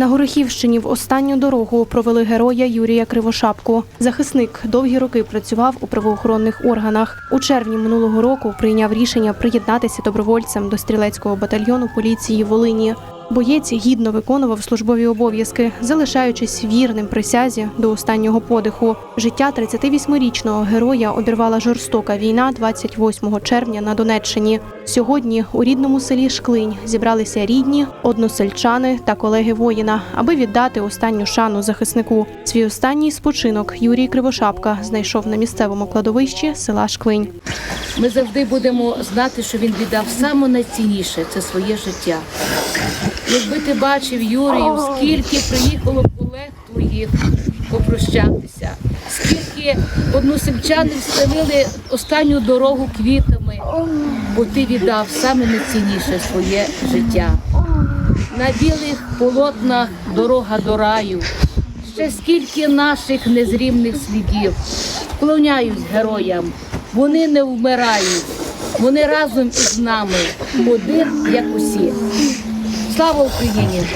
На Горохівщині в останню дорогу провели героя Юрія Кривошапку. Захисник довгі роки працював у правоохоронних органах. У червні минулого року прийняв рішення приєднатися добровольцем до стрілецького батальйону поліції Волині. Боєць гідно виконував службові обов'язки, залишаючись вірним присязі до останнього подиху. Життя 38-річного героя обірвала жорстока війна 28 червня на Донеччині. Сьогодні у рідному селі Шклинь зібралися рідні, односельчани та колеги воїна, аби віддати останню шану захиснику. Свій останній спочинок Юрій Кривошапка знайшов на місцевому кладовищі села Шклинь. Ми завжди будемо знати, що він віддав саме найцінніше це своє життя. Якби ти бачив, Юрію, скільки приїхало колег твоїх попрощатися, скільки односельчани встелили останню дорогу квітами, бо ти віддав саме найцінніше своє життя. На білих полотнах дорога до раю. Ще скільки наших незрівних слідів. Вклоняюсь героям. Вони не вмирають. Вони разом із нами. Один, як усі. Слава Україні!